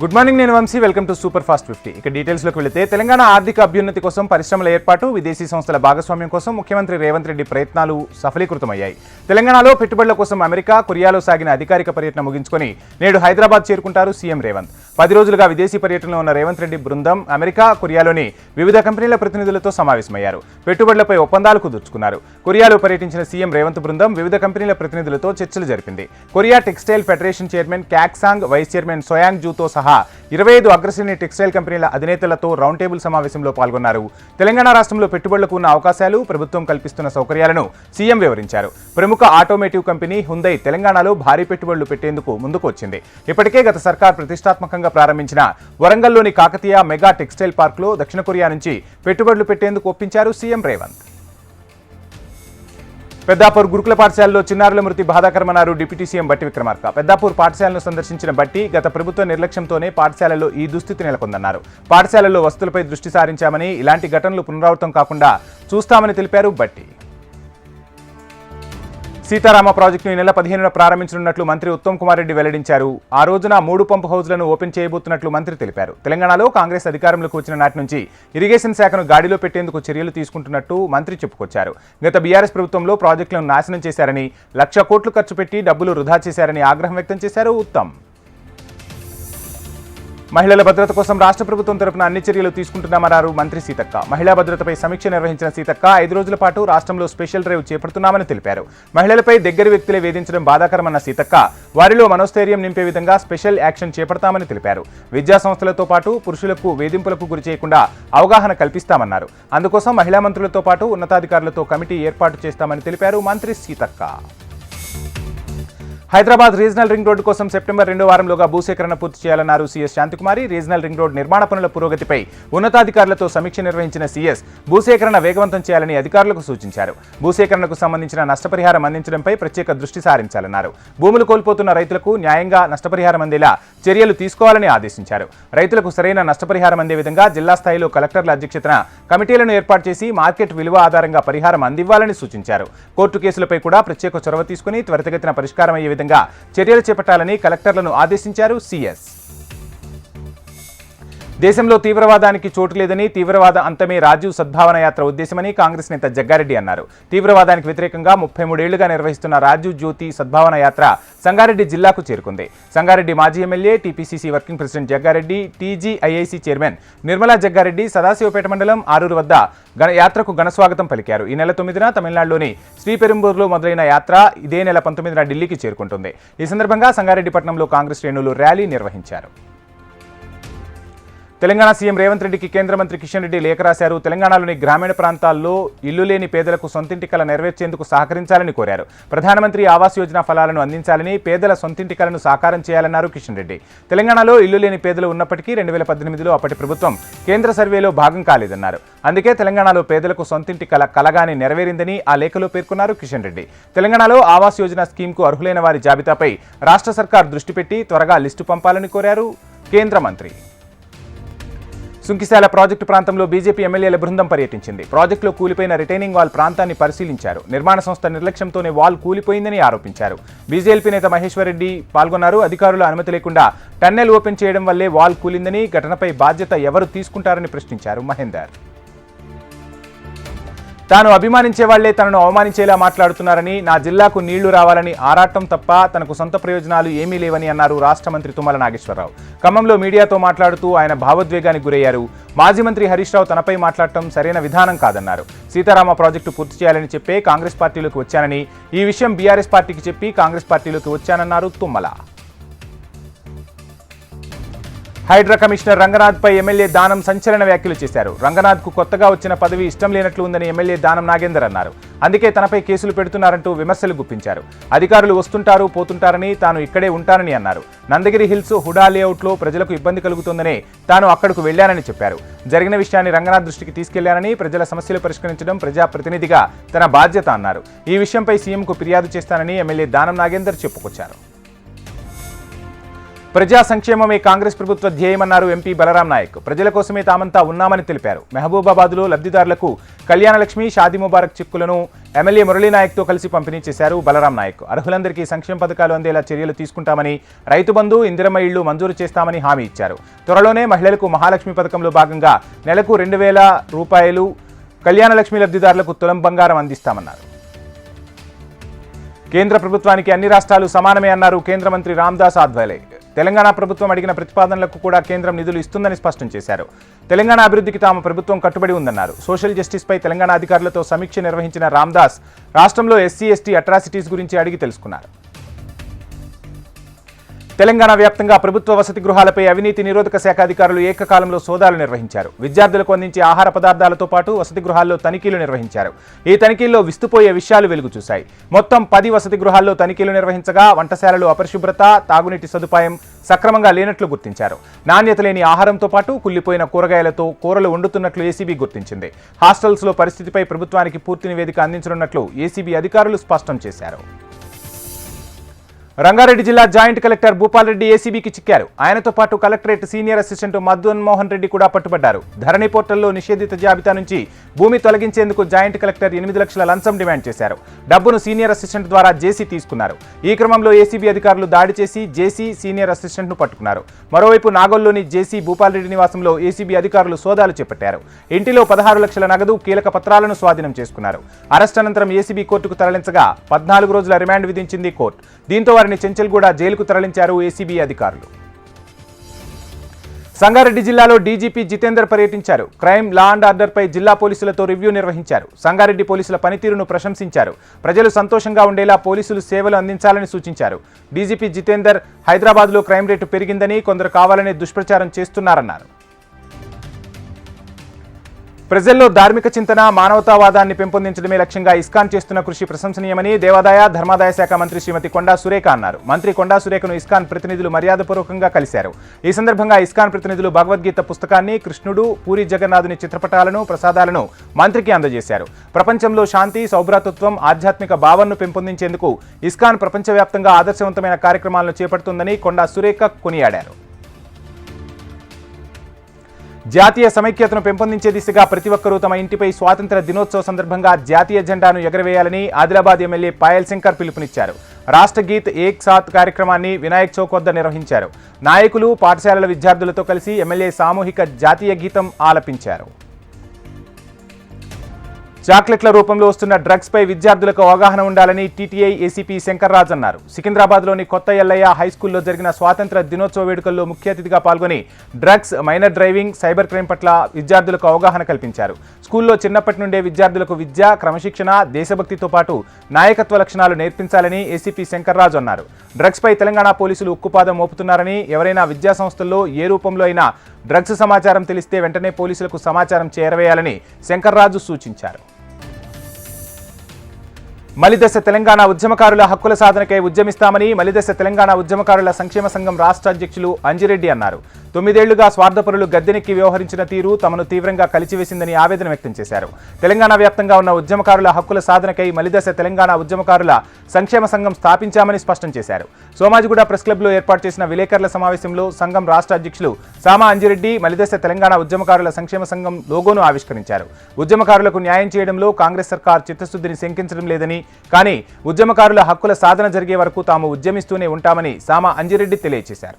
Good morning నేను Vamshi. Welcome to super fast fifty ఇక డీటెయిల్స్లోకి వెళితే తెలంగాణ ఆర్థిక అభ్యున్నతి కోసం పరిశ్రమల ఏర్పాటు విదేశీ సంస్థల భాగస్వామ్యం కోసం ముఖ్యమంత్రి రేవంత్ రెడ్డి ప్రయత్నాలు సఫలీకృతమయ్యాయి. తెలంగాణలో పెట్టుబడుల కోసం అమెరికా కొరియాలో సాగిన అధికారిక పర్యటన ముగించుకొని నేడు హైదరాబాద్ చేరుకుంటారు సీఎం రేవంత్. పది రోజులుగా విదేశీ పర్యటనలో ఉన్న రేవంత్ రెడ్డి బృందం అమెరికా కొరియాలోని వివిధ కంపెనీల ప్రతినిధులతో సమావేశమయ్యారు. పెట్టుబడులపై ఒప్పందాలు కుదుర్చుకున్నారు. కొరియాలో పర్యటించిన సీఎం రేవంత్ బృందం వివిధ కంపెనీల ప్రతినిధులతో చర్చలు జరిపింది. కొరియా టెక్స్టైల్ ఫెడరేషన్ చైర్మన్ క్యాక్సాంగ్ వైస్ చైర్మన్ సోయాంగ్ జూతో సహా ఇరవై ఐదు అగ్రశ్రేణి టెక్స్టైల్ కంపెనీల అధినేతలతో రౌండ్ టేబుల్ సమావేశంలో పాల్గొన్నారు. తెలంగాణ రాష్ట్రంలో పెట్టుబడులకు ఉన్న అవకాశాలు ప్రభుత్వం కల్పిస్తున్న సౌకర్యాలను సీఎం వివరించారు. ప్రముఖ ఆటోమేటివ్ కంపెనీ హుందై తెలంగాణలో భారీ పెట్టుబడులు పెట్టేందుకు ముందుకు వచ్చింది. ఇప్పటికే గత సర్కార్ ప్రతిష్టాత్మకంగా ప్రారంభించిన వరంగల్లోని కాకతీయ మెగా టెక్స్టైల్ పార్క్లో దక్షిణ కొరియా నుంచి పెట్టుబడులు పెట్టేందుకు ఒప్పించారు సీఎం రేవంత్. పెద్దాపూర్ గురుకుల పాఠశాలలో చిన్నారుల మృతి బాధాకరమన్నారు డిప్యూటీ సీఎం బట్టి విక్రమార్క. పెద్దాపూర్ పాఠశాలను సందర్శించిన బట్టి గత ప్రభుత్వ నిర్లక్ష్యంతోనే పాఠశాలలో ఈ దుస్థితి నెలకొందన్నారు. పాఠశాలల్లో వస్తువులపై దృష్టి సారించామని ఇలాంటి ఘటనలు పునరావృతం కాకుండా చూస్తామని తెలిపారు బట్టి. సీతారామ ప్రాజెక్టును ఈ నెల పదిహేనున ప్రారంభించనున్నట్లు మంత్రి ఉత్తమ్ కుమార్ రెడ్డి వెల్లడించారు. ఆ రోజున మూడు పంపు హౌజ్లను ఓపెన్ చేయబోతున్నట్లు మంత్రి తెలిపారు. తెలంగాణలో కాంగ్రెస్ అధికారంలోకి వచ్చిన నాటి నుంచి ఇరిగేషన్ శాఖను గాడిలో పెట్టేందుకు చర్యలు తీసుకుంటున్నట్టు మంత్రి చెప్పుకొచ్చారు. గత బీఆర్ఎస్ ప్రభుత్వంలో ప్రాజెక్టులను నాశనం చేశారని లక్ష కోట్లు ఖర్చు పెట్టి డబ్బులు వృధా చేశారని ఆగ్రహం వ్యక్తం చేశారు ఉత్తమ్. మహిళల భద్రత కోసం రాష్ట్ర ప్రభుత్వం తరపున అన్ని చర్యలు తీసుకుంటున్నామన్నారు మంత్రి సీతక్క. మహిళా భద్రతపై సమీక్ష నిర్వహించిన సీతక్క ఐదు రోజుల పాటు రాష్ట్రంలో స్పెషల్ డ్రైవ్ చేపడుతున్నామని తెలిపారు. మహిళలపై దగ్గర వ్యక్తులే వేధించడం బాధాకరమన్న సీతక్క వారిలో మనోస్థైర్యం నింపే విధంగా స్పెషల్ యాక్షన్ చేపడతామని తెలిపారు. విద్యా సంస్థలతో పాటు పురుషులకు వేధింపులకు గురి చేయకుండా అవగాహన కల్పిస్తామన్నారు. అందుకోసం మహిళా మంత్రులతో పాటు ఉన్నతాధికారులతో కమిటీ ఏర్పాటు చేస్తామని తెలిపారు మంత్రి Seethakka. Hyderabad regional ring road కోసం సెప్టెంబర్ రెండో వారంలోగా భూసేకరణ పూర్తి చేయాలన్నారు CS Shanti Kumari regional ring road నిర్మాణ పనుల పురోగతిపై ఉన్నతాధికారులతో సమీక్ష నిర్వహించిన సీఎస్ భూసేకరణ వేగవంతం చేయాలని అధికారులకు సూచించారు. భూసేకరణకు సంబంధించిన నష్టపరిహారం అందించడంపై ప్రత్యేక దృష్టి సారించాలన్నారు. భూములు కోల్పోతున్న రైతులకు న్యాయంగా నష్టపరిహారం అందేలా చర్యలు తీసుకోవాలని ఆదేశించారు. రైతులకు సరైన నష్టపరిహారం అందే విధంగా జిల్లా స్థాయిలో కలెక్టర్ల అధ్యక్షతన కమిటీలను ఏర్పాటు చేసి మార్కెట్ విలువ ఆధారంగా పరిహారం అందివ్వాలని సూచించారు. కోర్టు కేసులపై కూడా ప్రత్యేక చొరవ తీసుకుని త్వరితగతిన పరిష్కారం అయ్యే విధంగా చర్యలు చేపట్టాలని కలెక్టర్లను ఆదేశించారు సీఎస్. దేశంలో తీవ్రవాదానికి చోటు లేదని తీవ్రవాద అంతమే రాజీవ్ సద్భావన యాత్ర ఉద్దేశమని కాంగ్రెస్ నేత జగ్గారెడ్డి అన్నారు. తీవ్రవాదానికి వ్యతిరేకంగా ముప్పై మూడేళ్ళుగా నిర్వహిస్తున్న రాజీవ్ జ్యోతి సద్భావన యాత్ర సంగారెడ్డి జిల్లాకు చేరుకుంది. సంగారెడ్డి మాజీ MLA TPCC working president Jaggareddy TGIIC chairman Nirmala Jaggareddy Sadasivpet మండలం ఆరూరు వద్ద గణ యాత్రకు ఘనస్వాగతం పలికారు. ఈ నెల తొమ్మిదిన తమిళనాడులోని శ్రీపెరుంబూరులో మొదలైన యాత్ర ఇదే నెల పంతొమ్మిదిన ఢిల్లీకి చేరుకుంటుంది. ఈ సందర్భంగా సంగారెడ్డి పట్టణంలో కాంగ్రెస్ శ్రేణులు ర్యాలీ నిర్వహించారు. తెలంగాణ సీఎం రేవంత్ రెడ్డికి కేంద్ర మంత్రి కిషన్ రెడ్డి లేఖ రాశారు. తెలంగాణలోని గ్రామీణ ప్రాంతాల్లో ఇల్లు లేని పేదలకు సొంతింటి కల నెరవేర్చేందుకు సహకరించాలని కోరారు. ప్రధానమంత్రి ఆవాస్ యోజన ఫలాలను అందించాలని పేదల సొంతింటి కలను సాకారం చేయాలన్నారు కిషన్ రెడ్డి. తెలంగాణలో ఇల్లు లేని పేదలు ఉన్నప్పటికీ రెండు వేల పద్దెనిమిదిలో అప్పటి ప్రభుత్వం కేంద్ర సర్వేలో భాగం కాలేదన్నారు. అందుకే తెలంగాణలో పేదలకు సొంతింటి కల కలగాని నెరవేరిందని ఆ లేఖలో పేర్కొన్నారు కిషన్ రెడ్డి. తెలంగాణలో ఆవాస్ యోజన స్కీమ్కు అర్హులైన వారి జాబితాపై రాష్ట్ర సర్కార్ దృష్టి పెట్టి త్వరగా లిస్టు పంపాలని కోరారు కేంద్ర మంత్రి. సుంకిశాల ప్రాజెక్టు ప్రాంతంలో బీజేపీ ఎమ్మెల్యేల బృందం పర్యటించింది. ప్రాజెక్టులో కూలిపోయిన రిటైనింగ్ వాల్ ప్రాంతాన్ని పరిశీలించారు. నిర్మాణ సంస్థ నిర్లక్ష్యంతోనే వాల్ కూలిపోయిందని ఆరోపించారు. బీజేపీ నేత మహేశ్వరరెడ్డి పాల్గొన్నారు. అధికారుల అనుమతి లేకుండా టన్నెల్ ఓపెన్ చేయడం వల్లే వాల్ కూలిందని ఘటనపై బాధ్యత ఎవరు తీసుకుంటారని ప్రశ్నించారు మహేందర్. తాను అభిమానించే వాళ్ళే తనను అవమానించేలా మాట్లాడుతున్నారని నా జిల్లాకు నీళ్ళు రావాలని ఆరాటం తప్ప తనకు సొంత ప్రయోజనాలు ఏమీ లేవని అన్నారు రాష్ట్ర మంత్రి తుమ్మల నాగేశ్వరరావు. ఖమ్మంలో మీడియాతో మాట్లాడుతూ ఆయన భావోద్వేగానికి గురయ్యారు. మాజీ మంత్రి హరీష్ రావు తనపై మాట్లాడటం సరైన విధానం కాదన్నారు. సీతారామ ప్రాజెక్టు పూర్తి చేయాలని చెప్పే కాంగ్రెస్ పార్టీలోకి వచ్చానని ఈ విషయం బీఆర్ఎస్ పార్టీకి చెప్పి కాంగ్రెస్ పార్టీలోకి వచ్చానన్నారు తుమ్మల. హైడ్రా కమిషనర్ రంగనాథ్ పై ఎమ్మెల్యే దానం సంచలన వ్యాఖ్యలు చేశారు. రంగనాథ్కు కొత్తగా వచ్చిన పదవి ఇష్టం లేనట్లు ఉందని ఎమ్మెల్యే దానం నాగేందర్ అన్నారు. అందుకే తనపై కేసులు పెడుతున్నారంటూ విమర్శలు గుప్పించారు. అధికారులు వస్తుంటారు పోతుంటారని తాను ఇక్కడే ఉంటానని అన్నారు. నందగిరి హిల్స్ హుడా లేఅవుట్లో ప్రజలకు ఇబ్బంది కలుగుతుందని తాను అక్కడకు వెళ్ళానని చెప్పారు. జరిగిన విషయాన్ని రంగనాథ్ దృష్టికి తీసుకెళ్ళానని ప్రజల సమస్యలు పరిష్కరించడం ప్రజాప్రతినిధిగా తన బాధ్యత అన్నారు. ఈ విషయంపై సీఎంకు ఫిర్యాదు చేస్తానని ఎమ్మెల్యే దానం నాగేందర్ చెప్పుకొచ్చారు. ప్రజా సంక్షేమమే కాంగ్రెస్ ప్రభుత్వ ధ్యేయమన్నారు ఎంపీ బలరాం నాయక్. ప్రజల కోసమే తామంతా ఉన్నామని తెలిపారు. మహబూబాబాద్లో లబ్ధిదారులకు కళ్యాణలక్ష్మి షాదీ ముబారక్ చెక్కులను ఎమ్మెల్యే మురళీనాయక్తో కలిసి పంపిణీ చేశారు బలరాం నాయక్. అర్హులందరికీ సంక్షేమ పథకాలు అందేలా చర్యలు తీసుకుంటామని రైతు బంధు ఇందిరమ్మ ఇళ్ళు మంజూరు చేస్తామని హామీ ఇచ్చారు. త్వరలోనే మహిళలకు మహాలక్ష్మి పథకంలో భాగంగా నెలకు రెండు వేల రూపాయలు కళ్యాణలక్ష్మి లబ్ధిదారులకు తులం బంగారం అందిస్తామన్నారు. కేంద్ర ప్రభుత్వానికి అన్ని రాష్ట్రాలు సమానమే అన్నారు కేంద్ర మంత్రి రామ్దాస్ ఆధ్వర్యే తెలంగాణ ప్రభుత్వం అడిగిన ప్రతిపాదనలకు కూడా కేంద్రం నిధులు ఇస్తుందని స్పష్టం చేశారు. తెలంగాణ అభివృద్ధికి తాము ప్రభుత్వం కట్టుబడి ఉందన్నారు. సోషల్ జస్టిస్పై తెలంగాణ అధికారులతో సమీక్ష నిర్వహించిన రామ్దాస్ రాష్ట్రంలో ఎస్సీ ఎస్టీ అట్రాసిటీస్ గురించి అడిగి తెలుసుకున్నారు. తెలంగాణ వ్యాప్తంగా ప్రభుత్వ వసతి గృహాలపై అవినీతి నిరోధక శాఖ అధికారులు ఏకకాలంలో సోదాలు నిర్వహించారు. విద్యార్థులకు అందించే ఆహార పదార్థాలతో పాటు వసతి గృహాల్లో తనిఖీలు నిర్వహించారు. ఈ తనిఖీల్లో విస్తుపోయే విషయాలు వెలుగు చూశాయి. మొత్తం పది వసతి గృహాల్లో తనిఖీలు నిర్వహించగా వంటశాలలు అపరిశుభ్రత తాగునీటి సదుపాయం సక్రమంగా లేనట్లు గుర్తించారు. నాణ్యత లేని ఆహారంతో పాటు కుళ్ళిపోయిన కూరగాయలతో కూరలు వండుతున్నట్లు ఏసీబీ గుర్తించింది. హాస్టల్స్లో పరిస్థితిపై ప్రభుత్వానికి పూర్తి నివేదిక అందించనున్నట్లు ఏసీబీ అధికారులు స్పష్టం చేశారు. రంగారెడ్డి జిల్లా జాయింట్ కలెక్టర్ భూపాల్రెడ్డి ఏసీబీకి చిక్కారు. ఆయనతో పాటు collectorate senior assistant Madhun Mohan Reddy కూడా పట్టుబడ్డారు. ధరణి పోర్టల్లో నిషేధిత జాబితా నుంచి భూమి తొలగించేందుకు జాయింట్ కలెక్టర్ ఎనిమిది లక్షల లంచం డిమాండ్ చేశారు. డబ్బును సీనియర్ అసిస్టెంట్ ద్వారా జేసీ తీసుకున్నారు. ఈ క్రమంలో ఏసీబీ అధికారులు దాడి చేసి జేసీ సీనియర్ అసిస్టెంట్ను పట్టుకున్నారు. మరోవైపు నాగోల్లోని జేసీ భూపాల్ రెడ్డి నివాసంలో ఏసీబీ అధికారులు సోదాలు చేపట్టారు. ఇంటిలో పదహారు లక్షల నగదు కీలక పత్రాలను స్వాధీనం చేసుకున్నారు. అరెస్ట్ అనంతరం ఏసీబీ కోర్టుకు తరలించగా పద్నాలుగు రోజుల రిమాండ్ విధించింది కోర్టు. దీంతో వారిని చెంచల్గూడ జైలుకు తరలించారు ఏసీబీ అధికారులు. సంగారెడ్డి జిల్లాలో డీజీపీ జితేందర్ పర్యటించారు. క్రైమ్ లా అండ్ ఆర్డర్పై జిల్లా పోలీసులతో రివ్యూ నిర్వహించారు. సంగారెడ్డి పోలీసుల పనితీరును ప్రశంసించారు. ప్రజలు సంతోషంగా ఉండేలా పోలీసులు సేవలు అందించాలని సూచించారు. డీజీపీ జితేందర్ హైదరాబాద్లో క్రైమ్ రేటు పెరిగిందని కొందరు కావాలనే దుష్ప్రచారం చేస్తున్నారన్నారు. ప్రజల్లో ధార్మిక చింతన మానవతావాదాన్ని పెంపొందించడమే లక్ష్యంగా ఇస్కాన్ చేస్తున్న కృషి ప్రశంసనీయమని దేవాదాయ ధర్మాదాయ శాఖ మంత్రి శ్రీమతి కొండా సురేఖ అన్నారు. మంత్రి కొండా సురేఖను ఇస్కాన్ ప్రతినిధులు మర్యాదపూర్వకంగా కలిశారు. ఈ సందర్భంగా ఇస్కాన్ ప్రతినిధులు భగవద్గీత పుస్తకాన్ని కృష్ణుడు పూరి జగన్నాథుని చిత్రపటాలను ప్రసాదాలను మంత్రికి అందజేశారు. ప్రపంచంలో శాంతి సౌభ్రాతత్వం ఆధ్యాత్మిక భావనను పెంపొందించేందుకు ఇస్కాన్ ప్రపంచవ్యాప్తంగా ఆదర్శవంతమైన కార్యక్రమాలను చేపడుతుందని కొండా సురేఖ కొనియాడారు. జాతీయ సమైక్యతను పెంపొందించే దిశగా ప్రతి ఒక్కరూ తమ ఇంటిపై స్వాతంత్ర దినోత్సవ సందర్భంగా జాతీయ జెండాను ఎగరవేయాలని ఆదిలాబాద్ ఎమ్మెల్యే పాయల్ శంకర్ పిలుపునిచ్చారు. రాష్ట్ర గీత్ ఏక్ సాత్ కార్యక్రమాన్ని వినాయక్ చౌక్ వద్ద నిర్వహించారు. నాయకులు పాఠశాలల విద్యార్థులతో కలిసి ఎమ్మెల్యే సామూహిక జాతీయ గీతం ఆలపించారు. చాక్లెట్ల రూపంలో వస్తున్న డ్రగ్స్ పై విద్యార్థులకు అవగాహన ఉండాలని టీటీఐ ఏసీపీ శంకర్రాజ్ అన్నారు. సికింద్రాబాద్లోని కొత్త ఎల్లయ్య హై స్కూల్లో జరిగిన స్వాతంత్ర దినోత్సవ వేడుకల్లో ముఖ్య అతిథిగా పాల్గొని drugs minor driving cyber crime పట్ల విద్యార్థులకు అవగాహన కల్పించారు. స్కూల్లో చిన్నప్పటి నుండే విద్యార్థులకు విద్య క్రమశిక్షణ దేశభక్తితో పాటు నాయకత్వ లక్షణాలు నేర్పించాలని ఏసీపీ శంకర్రాజు అన్నారు. డ్రగ్స్ పై తెలంగాణ పోలీసులు ఉక్కుపాదం మోపుతున్నారని ఎవరైనా విద్యా సంస్థల్లో ఏ రూపంలో అయినా డ్రగ్స్ సమాచారం తెలిస్తే వెంటనే పోలీసులకు సమాచారం చేరవేయాలని శంకర్రాజు సూచించారు. మలిదశ తెలంగాణ ఉద్యమకారుల హక్కుల సాధనకై ఉద్యమిస్తామని మలిదశ తెలంగాణ ఉద్యమకారుల సంక్షేమ సంఘం రాష్ట్ర అధ్యక్షులు అంజిరెడ్డి అన్నారు. తొమ్మిదేళ్ళుగా స్వార్థపరులు గద్దెనెక్కి వ్యవహరించిన తీరు తమను తీవ్రంగా కలిచివేసిందని ఆవేదన వ్యక్తం చేశారు. తెలంగాణ వ్యాప్తంగా ఉన్న ఉద్యమకారుల హక్కుల సాధనకై మలిదశ తెలంగాణ ఉద్యమకారుల సంక్షేమ సంఘం స్థాపించామని స్పష్టం చేశారు. సోమాజిగూడ ప్రెస్ క్లబ్లో ఏర్పాటు చేసిన విలేకరుల సమావేశంలో సంఘం రాష్ట్ర అధ్యక్షులు సామా అంజిరెడ్డి మలిదశ తెలంగాణ ఉద్యమకారుల సంక్షేమ సంఘం లోగోను ఆవిష్కరించారు. ఉద్యమకారులకు న్యాయం చేయడంలో కాంగ్రెస్ సర్కార్ చిత్తశుద్ధిని శంకించడం లేదని కానీ ఉద్యమకారుల హక్కుల సాధన జరిగే వరకు తాము ఉద్యమిస్తూనే ఉంటామని సామా అంజిరెడ్డి తెలియజేశారు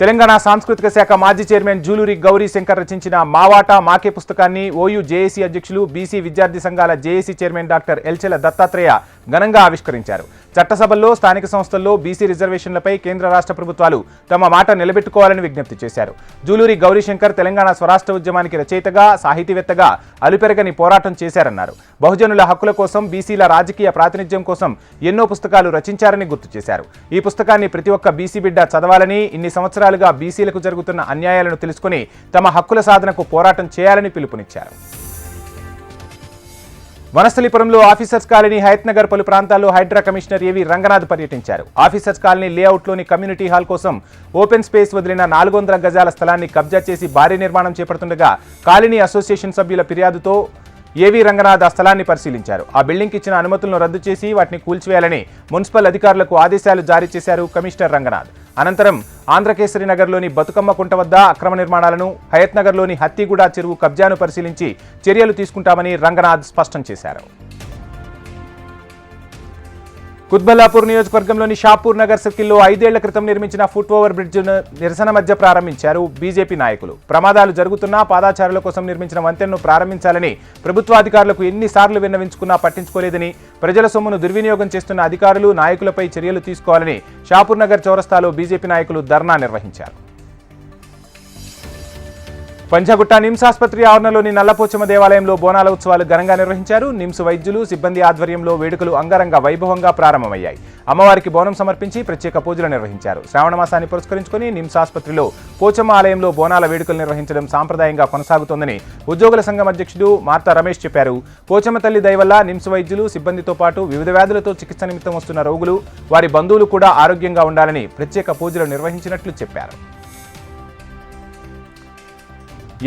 తెలంగాణ సాంస్కృతిక శాఖ మాజీ చైర్మన్ జూలూరి గౌరీ శంకర్ రచించిన మావాటా మాకే పుస్తకాన్ని ఓయూ జేఏసీ అధ్యక్షులు బీసీ విద్యార్థి సంఘాల JAC chairman doctor Elchala Dattatreya ఘనంగా ఆవిష్కరించారు. చట్టసభల్లో స్థానిక సంస్థల్లో బీసీ రిజర్వేషన్లపై కేంద్ర రాష్ట్ర ప్రభుత్వాలు తమ మాట నిలబెట్టుకోవాలని విజ్ఞప్తి చేశారు. జూలూరి గౌరీశంకర్ తెలంగాణ స్వరాష్ట్ర ఉద్యమానికి రచయితగా సాహితీవేత్తగా అలుపెరగని పోరాటం చేశారన్నారు. బహుజనుల హక్కుల కోసం బీసీల రాజకీయ ప్రాతినిధ్యం కోసం ఎన్నో పుస్తకాలు రచించారని గుర్తు చేశారు. ఈ పుస్తకాన్ని ప్రతి ఒక్క బీసీ బిడ్డ చదవాలని ఇన్ని సంవత్సరాలు సంవత్సరాలుగా బీసీలకు జరుగుతున్న అన్యాయాలను తెలుసుకుని తమ హక్కుల సాధనకు పోరాటం చేయాలని పిలుపునిచ్చారు. వనస్థలిపురంలో ఆఫీసర్స్ కాలనీ హయత్ నగర్ పలు ప్రాంతాల్లో హైడ్రా కమిషనర్ ఏవి రంగనాథ్ పర్యటించారు. ఆఫీసర్స్ కాలనీ లేఅవుట్లోని కమ్యూనిటీ హాల్ కోసం ఓపెన్ స్పేస్ వదిలిన నాలుగు వందల గజాల స్థలాన్ని కబ్జా చేసి భారీ నిర్మాణం చేపడుతుండగా కాలనీ అసోసియేషన్ సభ్యుల ఫిర్యాదుతో ఏవి రంగనాథ్ ఆ స్థలాన్ని పరిశీలించారు. ఆ బిల్డింగ్కి ఇచ్చిన అనుమతులను రద్దు చేసి వాటిని కూల్చివేయాలని మున్సిపల్ అధికారులకు ఆదేశాలు జారీ చేశారు కమిషనర్ రంగనాథ్. అనంతరం ఆంధ్రకేసరి నగర్లోని బతుకమ్మ కుంట వద్ద అక్రమ నిర్మాణాలను హయత్నగర్లోని హత్తిగూడ చెరువు కబ్జాను పరిశీలించి చర్యలు తీసుకుంటామని రంగనాథ్ స్పష్టం చేశారు. కుత్బల్లాపూర్ నియోజకవర్గంలోని షాపూర్ నగర్ సర్కిల్లో ఐదేళ్ళ క్రితం నిర్మించిన ఫుట్ ఓవర్ బ్రిడ్జ్ను నిరసన మధ్య ప్రారంభించారు బీజేపీ నాయకులు. ప్రమాదాలు జరుగుతున్నా పాదాచారుల కోసం నిర్మించిన వంతెనను ప్రారంభించాలని ప్రభుత్వాధికారులకు ఎన్నిసార్లు విన్నవించుకున్నా పట్టించుకోలేదని ప్రజల సొమ్మును దుర్వినియోగం చేస్తున్న అధికారులు నాయకులపై చర్యలు తీసుకోవాలని షాపూర్ నగర్ చౌరస్తాలో బీజేపీ నాయకులు ధర్నా నిర్వహించారు. పంచగుట్ట నిమ్స్ ఆసుపత్రి ఆవరణలోని నల్లపోచమ్మ దేవాలయంలో బోనాల ఉత్సవాలు ఘనంగా నిర్వహించారు. నిమ్స్ వైద్యులు సిబ్బంది ఆధ్వర్యంలో వేడుకలు అంగరంగ వైభవంగా ప్రారంభమయ్యాయి. అమ్మవారికి బోనం సమర్పించి ప్రత్యేక పూజలు నిర్వహించారు. శ్రావణ మాసాన్ని పురస్కరించుకుని నిమ్స్ ఆసుపత్రిలో పోచమ్మ ఆలయంలో బోనాల వేడుకలు నిర్వహించడం సాంప్రదాయంగా కొనసాగుతోందని ఉద్యోగుల సంఘం అధ్యక్షుడు మార్తా రమేష్ చెప్పారు. పోచమ్మ తల్లి దయవల్ల నిమ్స్ వైద్యులు సిబ్బందితో పాటు వివిధ వ్యాధులతో చికిత్స నిమిత్తం వస్తున్న రోగులు వారి బంధువులు కూడా ఆరోగ్యంగా ఉండాలని ప్రత్యేక పూజలు నిర్వహించినట్లు చెప్పారు.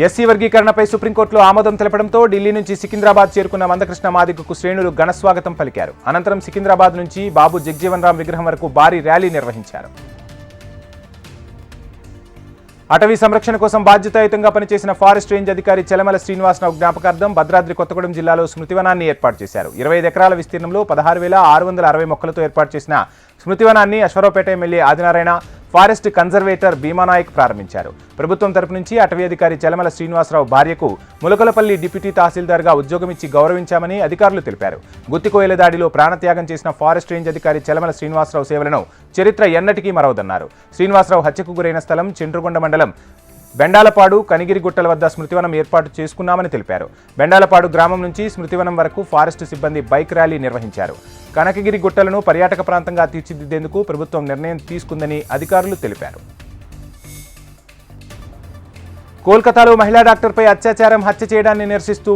ఎస్సీ వర్గీకరణపై సుప్రీంకోర్టులో ఆమోదం తెలపడంతో ఢిల్లీ నుంచి సికింద్రాబాద్ చేరుకున్న మందకృష్ణ మాదిగకు శ్రేణులు ఘనస్వాగతం పలికారు. అనంతరం సికింద్రాబాద్ నుంచి బాబు జగ్జీవన్ రామ్ విగ్రహం వరకు భారీ ర్యాలీ నిర్వహించారు. అటవీ సంరక్షణ కోసం బాధ్యతాయుతంగా పనిచేసిన ఫారెస్ట్ రేంజ్ అధికారి చెలమల శ్రీనివాసరావు జ్ఞాపకార్థం భద్రాద్రి కొత్తగూడెం జిల్లాలో స్మృతివనాన్ని ఏర్పాటు చేశారు. ఇరవై ఎకరాల విస్తీర్ణంలో పదహారు వేల ఆరు వందల అరవై మొక్కలతో ఏర్పాటు చేసిన స్మృతివనాన్ని Aswaraopeta MLA Adinarayana forest conservator Bhima Naik ప్రారంభించారు. ప్రభుత్వం తరపు నుంచి అటవీ అధికారి చలమల శ్రీనివాసరావు భార్యకు ములకలపల్లి డిప్యూటీ తహసీల్దార్గా ఉద్యోగం ఇచ్చి గౌరవించామని అధికారులు తెలిపారు. గుత్తికోయల దాడిలో ప్రాణత్యాగం చేసిన ఫారెస్ట్ రేంజ్ అధికారి చలమల శ్రీనివాసరావు సేవలను చరిత్ర ఎన్నటికీ మరవదన్నారు. శ్రీనివాసరావు హత్యకు గురైన స్థలం చెండ్రుగొండ మండలం బెండాలపాడు కనిగిరి గుట్టల వద్ద స్మృతివనం ఏర్పాటు చేసుకున్నామని తెలిపారు. బెండాలపాడు గ్రామం నుంచి స్మృతివనం వరకు ఫారెస్ట్ సిబ్బంది బైక్ ర్యాలీ నిర్వహించారు. కనకగిరి గుట్టలను పర్యాటక ప్రాంతంగా తీర్చిదిద్దేందుకు ప్రభుత్వం నిర్ణయం తీసుకుందని అధికారులు తెలిపారు. కోల్కతాలో మహిళా డాక్టర్పై అత్యాచారం హత్య చేయడాన్ని నిరసిస్తూ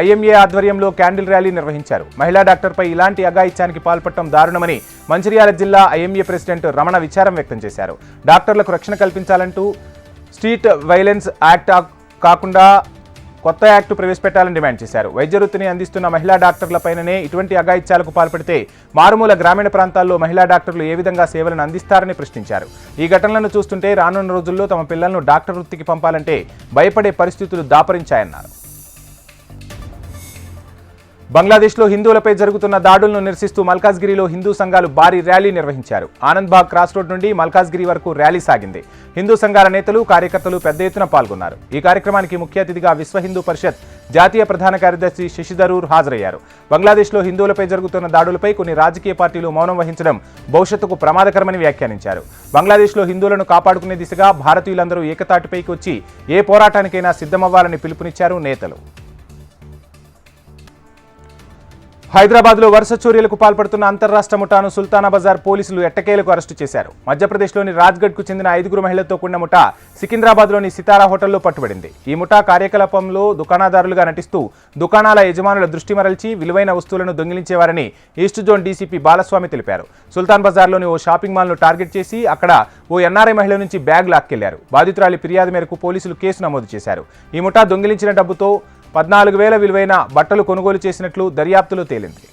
ఐఎంఏ ఆధ్వర్యంలో క్యాండిల్ ర్యాలీ నిర్వహించారు. మహిళా డాక్టర్పై ఇలాంటి అఘాయిత్యానికి పాల్పడటం దారుణమని మంచిర్యాల జిల్లా ఐఎంఏ ప్రెసిడెంట్ రమణ విచారం వ్యక్తం చేశారు. డాక్టర్లకు రక్షణ కల్పించాలంటూ స్ట్రీట్ వైలెన్స్ యాక్ట్ కాకుండా కొత్త యాక్ట్ ప్రవేశపెట్టాలని డిమాండ్ చేశారు. వైద్య వృత్తిని అందిస్తున్న మహిళా డాక్టర్లపైననే ఇటువంటి అఘాయిత్యాలకు పాల్పడితే మారుమూల గ్రామీణ ప్రాంతాల్లో మహిళా డాక్టర్లు ఏ విధంగా సేవలను అందిస్తారని ప్రశ్నించారు. ఈ ఘటనలను చూస్తుంటే రానున్న రోజుల్లో తమ పిల్లలను డాక్టర్ వృత్తికి పంపాలంటే భయపడే పరిస్థితులు దాపరించాయన్నారు. బంగ్లాదేశ్లో హిందువులపై జరుగుతున్న దాడులను నిరసిస్తూ మల్కాజ్గిరిలో హిందూ సంఘాలు భారీ ర్యాలీ నిర్వహించారు. ఆనంద్బాగ్ క్రాస్ రోడ్ నుండి మల్కాజ్గిరి వరకు ర్యాలీ సాగింది. హిందూ సంఘాల నేతలు కార్యకర్తలు పెద్ద ఎత్తున పాల్గొన్నారు. ఈ కార్యక్రమానికి ముఖ్య అతిథిగా విశ్వ హిందూ పరిషత్ జాతీయ ప్రధాన కార్యదర్శి శశిధరూర్ హాజరయ్యారు. బంగ్లాదేశ్లో హిందువులపై జరుగుతున్న దాడులపై కొన్ని రాజకీయ పార్టీలు మౌనం వహించడం భవిష్యత్తుకు ప్రమాదకరమని వ్యాఖ్యానించారు. బంగ్లాదేశ్లో హిందువులను కాపాడుకునే దిశగా భారతీయులందరూ ఏకతాటిపైకి వచ్చి ఏ పోరాటానికైనా సిద్ధమవ్వాలని పిలుపునిచ్చారు నేతలు. హైదరాబాద్లో వరుస చోరీలకు పాల్పడుతున్న అంతర్రాష్ట్ర ముఠాను సుల్తానా బజార్ పోలీసులు ఎట్టకేలకు అరెస్టు చేశారు. మధ్యప్రదేశ్లోని రాజ్గఢ్కు చెందిన ఐదుగురు మహిళలతో కూడిన ముఠా సికింద్రాబాద్లోని సితారా హోటల్లో పట్టుబడింది. ఈ ముఠా కార్యకలాపంలో దుకాణదారులుగా నటిస్తూ దుకాణాల యజమానుల దృష్టి మరల్చి విలువైన వస్తువులను దొంగిలించేవారని ఈస్ట్ జోన్ డీసీపీ బాలస్వామి తెలిపారు. సుల్తాన్ బజార్లోని ఓ షాపింగ్ మాల్ను టార్గెట్ చేసి అక్కడ ఓ ఎన్ఆర్ఐ మహిళ నుంచి బ్యాగ్ లాక్కెళ్ళారు. బాధితురాలి ఫిర్యాదు మేరకు పోలీసులు కేసు నమోదు చేశారు. ఈ ముఠా దొంగిలించిన డబ్బుతో పద్నాలుగు వేల విలువైన బట్టలు కొనుగోలు చేసినట్లు దర్యాప్తులో తేలింది.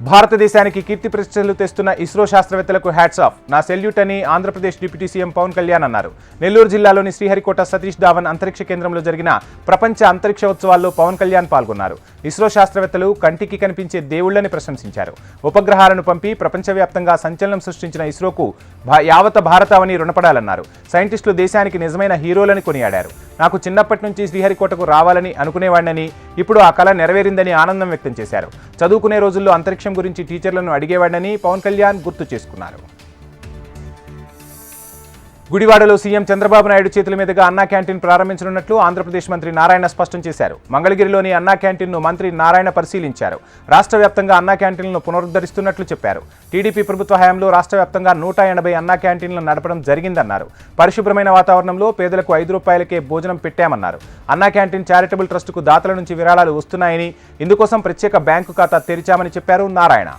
భారతదేశానికి కీర్తి ప్రతిష్టలు తెస్తున్న ఇస్రో శాస్త్రవేత్తలకు హ్యాట్స్ ఆఫ్. నా సెల్యూట్ అని ఆంధ్రప్రదేశ్ డిప్యూటీ సీఎం పవన్ కళ్యాణ్ అన్నారు. నెల్లూరు జిల్లాలోని శ్రీహరికోట సతీష్ ధావన్ అంతరిక్ష కేంద్రంలో జరిగిన ప్రపంచ అంతరిక్ష ఉత్సవాల్లో పవన్ కళ్యాణ్ పాల్గొన్నారు. ఇస్రో శాస్త్రవేత్తలు కంటికి కనిపించే దేవుళ్ళని ప్రశంసించారు. ఉపగ్రహాలను పంపి ప్రపంచవ్యాప్తంగా సంచలనం సృష్టించిన ఇస్రోకు భా- యావత భారతావని రుణపడాలన్నారు. సైంటిస్టులు దేశానికి నిజమైన హీరోలని కొనియాడారు. నాకు చిన్నప్పటి నుంచి శ్రీహరికోటకు రావాలని అనుకునేవాడినని ఇప్పుడు ఆ కళ నెరవేరిందని ఆనందం వ్యక్తం చేశారు. చదువుకునే రోజుల్లో అంతరిక్షం గురించి టీచర్లను అడిగేవాడినని పవన్ కళ్యాణ్ గుర్తు చేసుకున్నారు. గుడివాడలో సీఎం చంద్రబాబు నాయుడు చేతుల మీదుగా అన్నా క్యాంటీన్ ప్రారంభించనున్నట్లు ఆంధ్రప్రదేశ్ మంత్రి నారాయణ స్పష్టం చేశారు. మంగళగిరిలోని అన్నా క్యాంటీన్ను మంత్రి నారాయణ పరిశీలించారు. రాష్ట్ర వ్యాప్తంగా అన్నా క్యాంటీన్లను పునరుద్ధరిస్తున్నట్లు చెప్పారు. టీడీపీ ప్రభుత్వ హయాంలో రాష్ట్ర వ్యాప్తంగా నూట ఎనభై అన్నా క్యాంటీన్లను నడపడం జరిగిందన్నారు. పరిశుభ్రమైన వాతావరణంలో పేదలకు ఐదు రూపాయలకే భోజనం పెట్టామన్నారు. అన్నా క్యాంటీన్ చారిటబుల్ ట్రస్టుకు దాతల నుంచి విరాళాలు వస్తున్నాయని ఇందుకోసం ప్రత్యేక బ్యాంకు ఖాతా తెరిచామని చెప్పారు నారాయణ.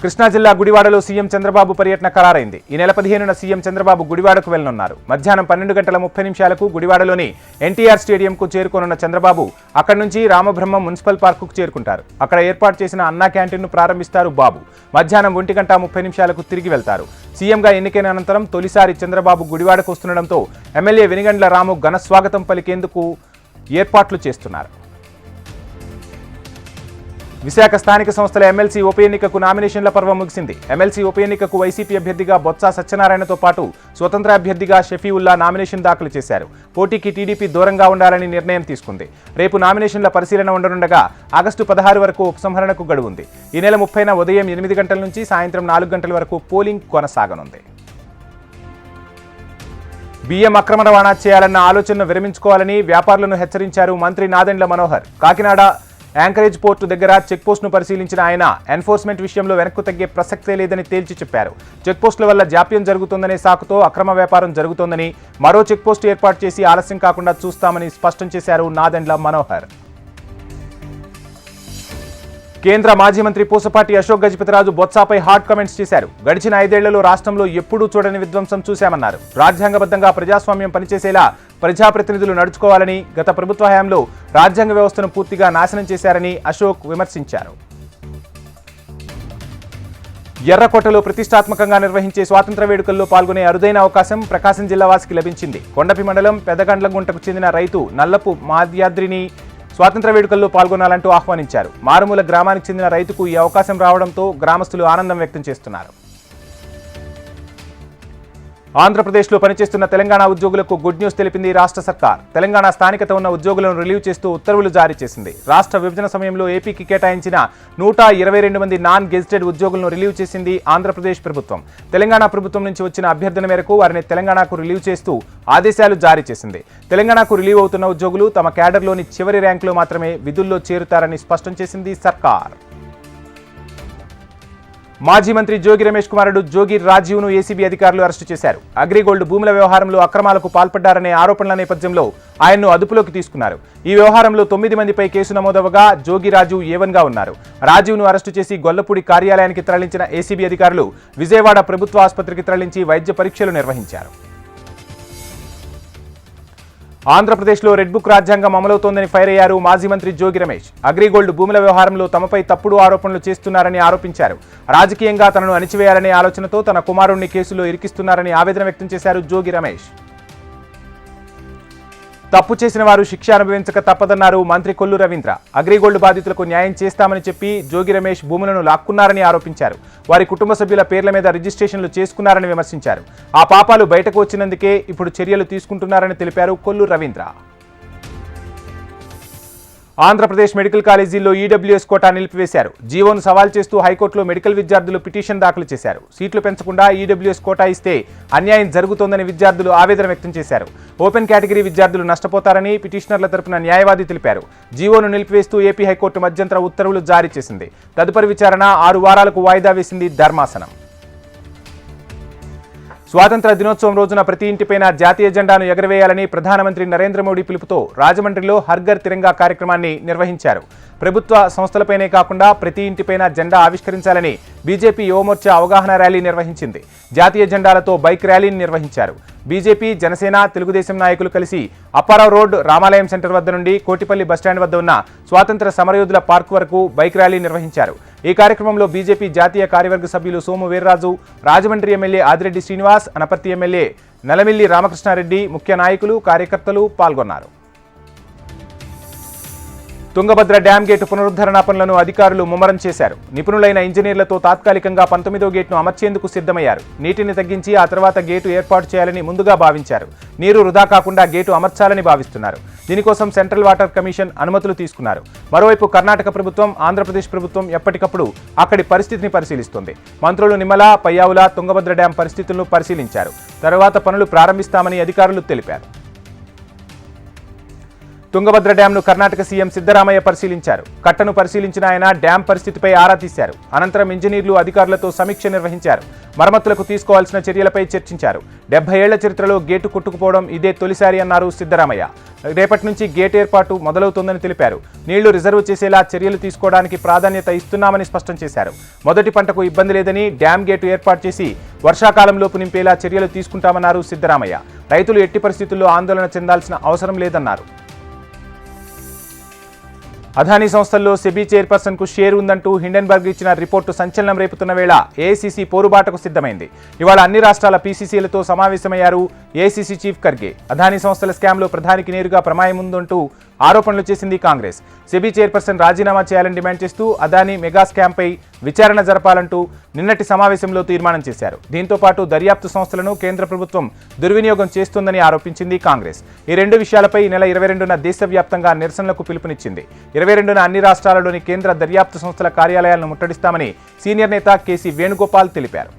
కృష్ణా జిల్లా గుడివాడలో సీఎం చంద్రబాబు పర్యటన ఖరారైంది. ఈ నెల పదిహేనున సీఎం చంద్రబాబు గుడివాడకు వెళ్ళనున్నారు. మధ్యాహ్నం పన్నెండు గంటల ముప్పై నిమిషాలకు గుడివాడలోని ఎన్టీఆర్ స్టేడియంకు చేరుకోనున్న చంద్రబాబు అక్కడి నుంచి రామబ్రహ్మ మున్సిపల్ పార్కుకు చేరుకుంటారు. అక్కడ ఏర్పాటు చేసిన అన్నా క్యాంటీన్ను ప్రారంభిస్తారు బాబు. మధ్యాహ్నం ఒంటి గంట ముప్పై నిమిషాలకు తిరిగి వెళ్తారు. సీఎంగా ఎన్నికైన అనంతరం తొలిసారి చంద్రబాబు గుడివాడకు వస్తుండటంతో ఎమ్మెల్యే వెనిగండ్ల రాము ఘన స్వాగతం పలికేందుకు ఏర్పాట్లు చేస్తున్నారు. విశాఖ స్థానిక సంస్థల ఎమ్మెల్సీ ఉప ఎన్నికకు నామినేషన్ల పర్వం ముగిసింది. ఎమ్మెల్సీ ఉప ఎన్నికకు వైసీపీ అభ్యర్థిగా బొత్స సత్యనారాయణతో పాటు స్వతంత్ర అభ్యర్థిగా షఫీవుల్లా నామినేషన్ దాఖలు చేశారు. పోటీకి టీడీపీ దూరంగా ఉండాలని నిర్ణయం తీసుకుంది. రేపు నామినేషన్ల పరిశీలన ఉండనుండగా ఆగస్టు పదహారు వరకు ఉపసంహరణకు గడువుంది. ఈ నెల ముప్పైన ఉదయం ఎనిమిది గంటల నుంచి సాయంత్రం నాలుగు గంటల వరకు పోలింగ్ కొనసాగనుంది. బియ్యం అక్రమ రవాణా చేయాలన్న ఆలోచనను విరమించుకోవాలని వ్యాపారులను హెచ్చరించారు మంత్రి నాదెండ్ల మనోహర్. కాకినాడ యాంకరేజ్ పోర్టు దగ్గర చెక్పోస్ట్ను పరిశీలించిన ఆయన ఎన్ఫోర్స్మెంట్ విషయంలో వెనక్కు తగ్గే ప్రసక్తే లేదని తేల్చి చెప్పారు. చెక్పోస్టుల వల్ల జాప్యం జరుగుతుందనే సాకుతో అక్రమ వ్యాపారం జరుగుతోందని మరో చెక్పోస్టు ఏర్పాటు చేసి ఆలస్యం కాకుండా చూస్తామని స్పష్టం చేశారు నాదెండ్ల మనోహర్. కేంద్ర మాజీ మంత్రి పూసపాటి అశోక్ గజపతిరాజు బొత్సాపై హాట్ కామెంట్స్ చేశారు. గడిచిన ఐదేళ్ళలో రాష్ట్రంలో ఎప్పుడూ చూడని విధ్వంసం చూశామన్నారు. రాజ్యాంగబద్ధంగా ప్రజాస్వామ్యం పనిచేసేలా ప్రజాప్రతినిధులు నడుచుకోవాలని గత ప్రభుత్వ హయాంలో రాజ్యాంగ వ్యవస్థను పూర్తిగా నాశనం చేశారని అశోక్ విమర్శించారు. ఎర్రకోటలో ప్రతిష్టాత్మకంగా నిర్వహించే స్వాతంత్ర వేడుకల్లో పాల్గొనే అరుదైన అవకాశం ప్రకాశం జిల్లావాసికి లభించింది. కొండపి మండలం పెదగండ్లగుంటకు చెందిన రైతు నల్లపు మాద్యాద్రిని స్వాతంత్ర వేడుకల్లో పాల్గొనాలంటూ ఆహ్వానించారు. మారుమూల గ్రామానికి చెందిన రైతుకు ఈ అవకాశం రావడంతో గ్రామస్తులు ఆనందం వ్యక్తం చేస్తున్నారు. ఆంధ్రప్రదేశ్లో పనిచేస్తున్న తెలంగాణ ఉద్యోగులకు గుడ్ న్యూస్ తెలిపింది రాష్ట్ర సర్కార్. తెలంగాణ స్థానికత ఉన్న ఉద్యోగులను రిలీవ్ చేస్తూ ఉత్తర్వులు జారీ చేసింది. రాష్ట్ర విభజన సమయంలో ఏపీకి కేటాయించిన నూట ఇరవై రెండు మంది నాన్ గెజిటెడ్ ఉద్యోగులను రిలీవ్ చేసింది ఆంధ్రప్రదేశ్ ప్రభుత్వం. తెలంగాణ ప్రభుత్వం నుంచి వచ్చిన అభ్యర్థన మేరకు వారిని తెలంగాణకు రిలీవ్ చేస్తూ ఆదేశాలు జారీ చేసింది. తెలంగాణకు రిలీవ్ అవుతున్న ఉద్యోగులు తమ క్యాడర్లోని చివరి ర్యాంకులో మాత్రమే విధుల్లో చేరుతారని స్పష్టం చేసింది సర్కార్. మాజీ మంత్రి జోగి రమేష్ కుమారుడు జోగి రాజీవ్ను ఏసీబీ అధికారులు అరెస్టు చేశారు. అగ్రిగోల్డ్ భూముల వ్యవహారంలో అక్రమాలకు పాల్పడ్డారనే ఆరోపణల నేపథ్యంలో ఆయన్ను అదుపులోకి తీసుకున్నారు. ఈ వ్యవహారంలో తొమ్మిది మందిపై కేసు నమోదవగా జోగి రాజు ఏవన్గా ఉన్నారు. రాజీవ్ను అరెస్టు చేసి గొల్లపూడి కార్యాలయానికి తరలించిన ఏసీబీ అధికారులు విజయవాడ ప్రభుత్వ ఆసుపత్రికి తరలించి వైద్య పరీక్షలు నిర్వహించారు. ఆంధ్రప్రదేశ్లో రెడ్ బుక్ రాజ్యాంగం అమలవుతోందని ఫైర్ అయ్యారు మాజీ మంత్రి జోగి రమేష్. అగ్రిగోల్డ్ భూముల వ్యవహారంలో తమపై తప్పుడు ఆరోపణలు చేస్తున్నారని ఆరోపించారు. రాజకీయంగా తనను అణిచివేయాలనే ఆలోచనతో తన కుమారుణ్ణి కేసులో ఇరికిస్తున్నారని ఆవేదన వ్యక్తం చేశారు జోగి రమేష్. తప్పు చేసిన వారు శిక్ష అనుభవించక తప్పదన్నారు మంత్రి కొల్లు రవీంద్ర. అగ్రిగోల్డ్ బాధితులకు న్యాయం చేస్తామని చెప్పి జోగి రమేష్ భూములను లాక్కున్నారని ఆరోపించారు. వారి కుటుంబ సభ్యుల పేర్ల మీద రిజిస్ట్రేషన్లు చేసుకున్నారని విమర్శించారు. ఆ పాపాలు బయటకు వచ్చినందుకే ఇప్పుడు చర్యలు తీసుకుంటున్నారని తెలిపారు కొల్లు రవీంద్ర. ఆంధ్రప్రదేశ్ మెడికల్ కాలేజీల్లో ఈడబ్ల్యూఎస్ కోటా నిలిపివేశారు. జీవోను సవాల్ చేస్తూ హైకోర్టులో మెడికల్ విద్యార్థులు పిటిషన్ దాఖలు చేశారు. సీట్లు పెంచకుండా ఈడబ్ల్యూఎస్ కోటా ఇస్తే అన్యాయం జరుగుతోందని విద్యార్థులు ఆవేదన వ్యక్తం చేశారు. ఓపెన్ కేటగిరీ విద్యార్థులు నష్టపోతారని పిటిషనర్ల తరపున న్యాయవాది తెలిపారు. జీవోను నిలిపివేస్తూ ఏపీ హైకోర్టు మధ్యంతర ఉత్తర్వులు జారీ చేసింది. తదుపరి విచారణ ఆరు వారాలకు వాయిదా వేసింది ధర్మాసనం. స్వాతంత్ర దినోత్సవం రోజున ప్రతి ఇంటిపైన జాతీయ జెండాను ఎగరవేయాలని ప్రధానమంత్రి నరేంద్ర మోడీ పిలుపుతో రాజమండ్రిలో హర్ఘర్ తిరంగా కార్యక్రమాన్ని నిర్వహించారు. ప్రభుత్వ సంస్థలపైనే కాకుండా ప్రతి ఇంటిపైన జెండా ఆవిష్కరించాలని బీజేపీ యువమోర్చా అవగాహన ర్యాలీ నిర్వహించింది. జాతీయ జెండాలతో బైక్ ర్యాలీని నిర్వహించారు. బీజేపీ జనసేన తెలుగుదేశం నాయకులు కలిసి అప్పారావు రోడ్ రామాలయం సెంటర్ వద్ద నుండి కోటిపల్లి బస్టాండ్ వద్ద ఉన్న స్వాతంత్ర సమరయోధుల పార్క్ వరకు బైక్ ర్యాలీ నిర్వహించారు. ఈ కార్యక్రమంలో బీజేపీ జాతీయ కార్యవర్గ సభ్యులు సోము వీర్రాజు రాజమండ్రి ఎమ్మెల్యే ఆదిరెడ్డి శ్రీనివాస్ అనపర్తి ఎమ్మెల్యే నలమిల్లి రామకృష్ణారెడ్డి ముఖ్య నాయకులు కార్యకర్తలు పాల్గొన్నారు. తుంగభద్ర డ్యాం గేటు పునరుద్ధరణ పనులను అధికారులు ముమ్మరం చేశారు. నిపుణులైన ఇంజనీర్లతో తాత్కాలికంగా పంతొమ్మిదో గేటును అమర్చేందుకు సిద్ధమయ్యారు. నీటిని తగ్గించి ఆ తర్వాత గేటు ఏర్పాటు చేయాలని ముందుగా భావించారు. నీరు వృధా కాకుండా గేటు అమర్చాలని భావిస్తున్నారు. దీనికోసం సెంట్రల్ వాటర్ కమిషన్ అనుమతులు తీసుకున్నారు. మరోవైపు కర్ణాటక ప్రభుత్వం ఆంధ్రప్రదేశ్ ప్రభుత్వం ఎప్పటికప్పుడు అక్కడి పరిస్థితిని పరిశీలిస్తుంది. మంత్రులు నిమ్మల పయ్యావుల తుంగభద్ర డ్యాం పరిస్థితులను పరిశీలించారు. తర్వాత పనులు ప్రారంభిస్తామని అధికారులు తెలిపారు. తుంగభద్ర డ్యాంను కర్ణాటక సీఎం సిద్దరామయ్య పరిశీలించారు. కట్టను పరిశీలించిన ఆయన డ్యాం పరిస్థితిపై ఆరా తీశారు. అనంతరం ఇంజనీర్లు అధికారులతో సమీక్ష నిర్వహించారు. మరమ్మతులకు తీసుకోవాల్సిన చర్యలపై చర్చించారు. డెబ్బై ఏళ్ళ చరిత్రలో గేటు కొట్టుకుపోవడం ఇదే తొలిసారి అన్నారు సిద్దరామయ్య రేపటి నుంచి గేట్ ఏర్పాటు మొదలవుతోందని తెలిపారు. నీళ్ళు రిజర్వ్ చేసేలా చర్యలు తీసుకోవడానికి ప్రాధాన్యత ఇస్తున్నామని స్పష్టం చేశారు. మొదటి పంటకు ఇబ్బంది లేదని డ్యాం గేటు ఏర్పాటు చేసి వర్షాకాలంలోపు నింపేలా చర్యలు తీసుకుంటామన్నారు సిద్దరామయ్య రైతులు ఎట్టి పరిస్థితుల్లో ఆందోళన చెందాల్సిన అవసరం లేదన్నారు. అదానీ సంస్థల్లో సెబీ చైర్పర్సన్కు షేర్ ఉందంటూ హిండెన్బర్గ్ ఇచ్చిన రిపోర్టు సంచలనం రేపుతున్న వేళ ఏఐసీసీ పోరుబాటకు సిద్ధమైంది. ఇవాళ అన్ని రాష్ట్రాల పీసీసీలతో సమావేశమయ్యారు ఏఐసీసీ చీఫ్ ఖర్గే. అదానీ సంస్థల స్కామ్లో ప్రధానికి నేరుగా ప్రమాయం ఉందంటూ ఆరోపణలు చేసింది కాంగ్రెస్. సెబీ చైర్పర్సన్ రాజీనామా చేయాలని డిమాండ్ చేస్తూ అదానీ మెగా స్కామ్పై విచారణ జరపాలంటూ నిన్నటి సమావేశంలో తీర్మానం చేశారు. దీంతో పాటు దర్యాప్తు సంస్థలను కేంద్ర ప్రభుత్వం దుర్వినియోగం చేస్తుందని ఆరోపించింది కాంగ్రెస్. ఈ రెండు విషయాలపై ఈ నెల ఇరవై రెండున దేశవ్యాప్తంగా నిరసనలకు పిలుపునిచ్చింది. ఇరవై రెండున అన్ని రాష్ట్రాలలోని కేంద్ర దర్యాప్తు సంస్థల కార్యాలయాలను ముట్టడిస్తామని సీనియర్ నేత కేసీ వేణుగోపాల్ తెలిపారు.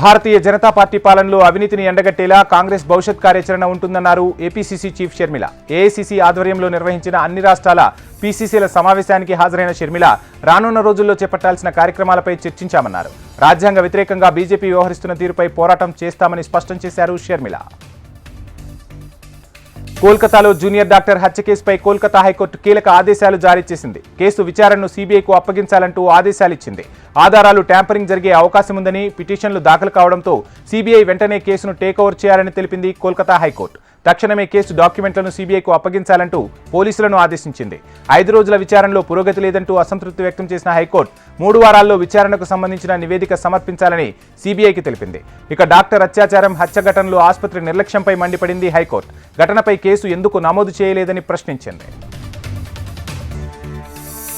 భారతీయ జనతా పార్టీ పాలనలో అవినీతిని ఎండగట్టేలా కాంగ్రెస్ భవిష్యత్ కార్యాచరణ ఉంటుందన్నారు ఏపీసీసీ చీఫ్ షర్మిల. ఏఐసీసీ ఆధ్వర్యంలో నిర్వహించిన అన్ని రాష్ట్రాల పీసీసీల సమావేశానికి హాజరైన షర్మిల రానున్న రోజుల్లో చేపట్టాల్సిన కార్యక్రమాలపై చర్చించామన్నారు. రాజ్యాంగ వ్యతిరేకంగా బీజేపీ వ్యవహరిస్తున్న తీరుపై పోరాటం చేస్తామని స్పష్టం చేశారు షర్మిల. కోల్కతాలో జూనియర్ డాక్టర్ హత్య కేసుపై కోల్కతా హైకోర్టు కీలక ఆదేశాలు జారీ చేసింది. కేసు విచారణను సీబీఐకు అప్పగించాలంటూ ఆదేశాలు ఇచ్చింది. ఆధారాలు ట్యాంపరింగ్ జరిగే అవకాశం ఉందని పిటిషన్లు దాఖలు కావడంతో సీబీఐ వెంటనే కేసును టేక్ చేయాలని తెలిపింది కోల్కతా హైకోర్టు. తక్షణమే కేసు డాక్యుమెంట్లను సీబీఐకు అప్పగించాలంటూ పోలీసులను ఆదేశించింది. ఐదు రోజుల విచారణలో పురోగతి లేదంటూ అసంతృప్తి వ్యక్తం చేసిన హైకోర్టు మూడు వారాల్లో విచారణకు సంబంధించిన నివేదిక సమర్పించాలని సీబీఐకి తెలిపింది. ఇక డాక్టర్ అత్యాచారం హత్య ఘటనలో ఆసుపత్రి నిర్లక్ష్యంపై మండిపడింది హైకోర్టు. ఘటనపై కేసు ఎందుకు నమోదు చేయలేదని ప్రశ్నించింది.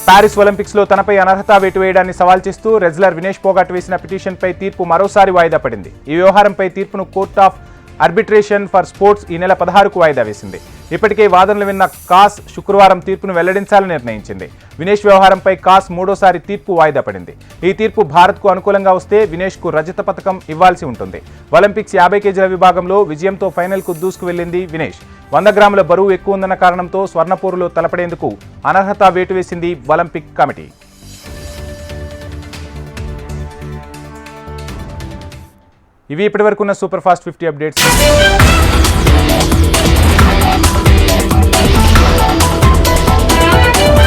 పారిస్ ఒలింపిక్స్లో తనపై అనర్హత వేటు వేయడాన్ని సవాల్ చేస్తూ రెజ్లర్ వినేష్ పోగాట్ వేసిన పిటిషన్పై తీర్పు మరోసారి వాయిదా పడింది. ఈ వ్యవహారంపై తీర్పును court of arbitration for sports ఈ నెల పదహారుకు వాయిదా వేసింది. ఇప్పటికే వాదనలు విన్న కాస్ శుక్రవారం తీర్పును వెల్లడించాలని నిర్ణయించింది. వినేష్ వ్యవహారంపై కాస్ మూడోసారి తీర్పు వాయిదా పడింది. ఈ తీర్పు భారత్కు అనుకూలంగా వస్తే వినేష్కు రజత పథకం ఇవ్వాల్సి ఉంటుంది. ఒలింపిక్స్ యాభై కేజీల విభాగంలో విజయంతో ఫైనల్కు దూసుకు వెళ్ళింది వినేష్. వంద గ్రాముల బరువు ఎక్కువ ఉందన్న కారణంతో స్వర్ణపూరులో తలపడేందుకు అనర్హత వేటు వేసింది ఒలింపిక్ కమిటీ. ఇవి ఇప్పటివరకున్న సూపర్ ఫాస్ట్ ఫిఫ్టీ అప్డేట్స్.